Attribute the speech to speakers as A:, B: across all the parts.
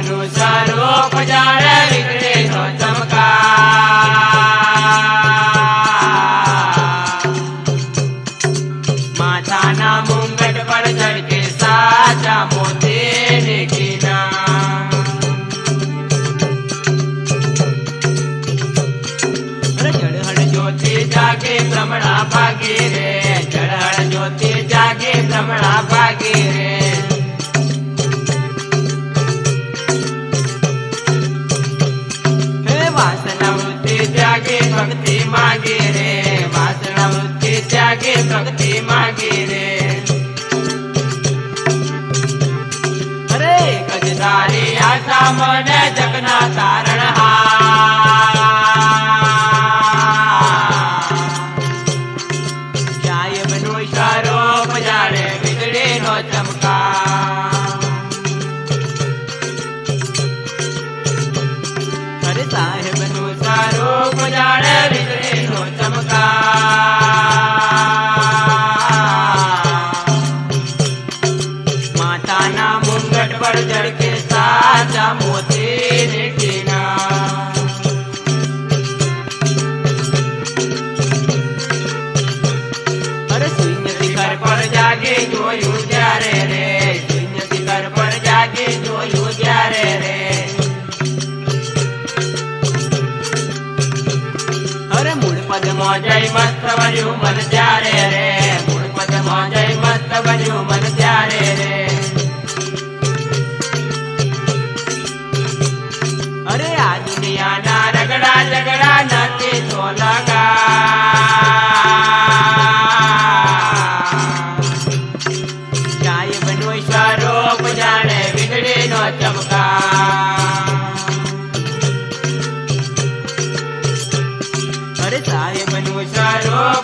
A: સાહેબનું સ્વરૂપ જાણે વીજળીનો ચમકાર. માથાના મુંગટ પર ચડકે સાચા મોતી ભ્રમણા ભાગે રે. વીજળીનો ચમકાર અરે સાહેબનો ઈશારો જાણે વીજળીનો ચમકાર માતાના મુંગટ પર જડકે સાચા મોતી કિના અરે શૂન્ય શિખર પર જાગે જોયું પદમાં જય મસ્ત બન્યું મન ત્યારે રે મૂળ પદમો જય મસ્ત બન્યું મન ત્યારે રે અરે આ દુનિયાના રગડા ઝગડા નથી તો લગા સાહેબનો સ્વરૂપ જાણે વીજળીનો ચમકાર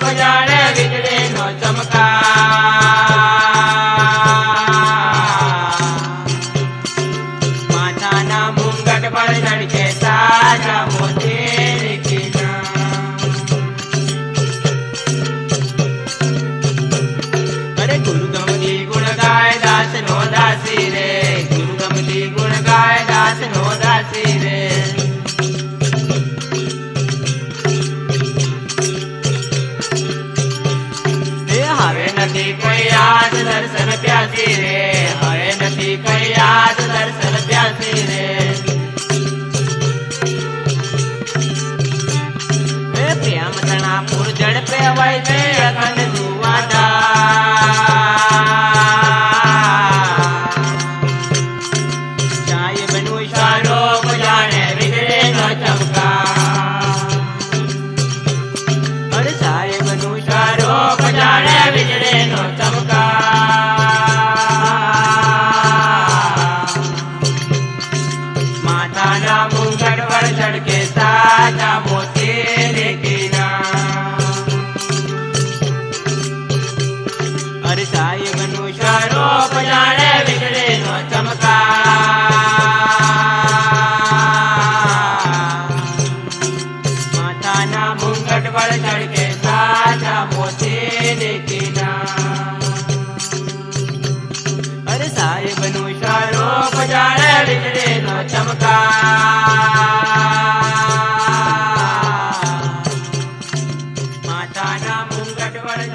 A: भजाने નથી કોઈ આજ દર્શન પ્યાસી રે? હવે નથી કોઈ આજ દર્શન પ્યાસી રે? પ્રેમ તણા પૂર ઝડપે હોય છે અખંડ శివ చమకా మా తానా ముంగటి వాడు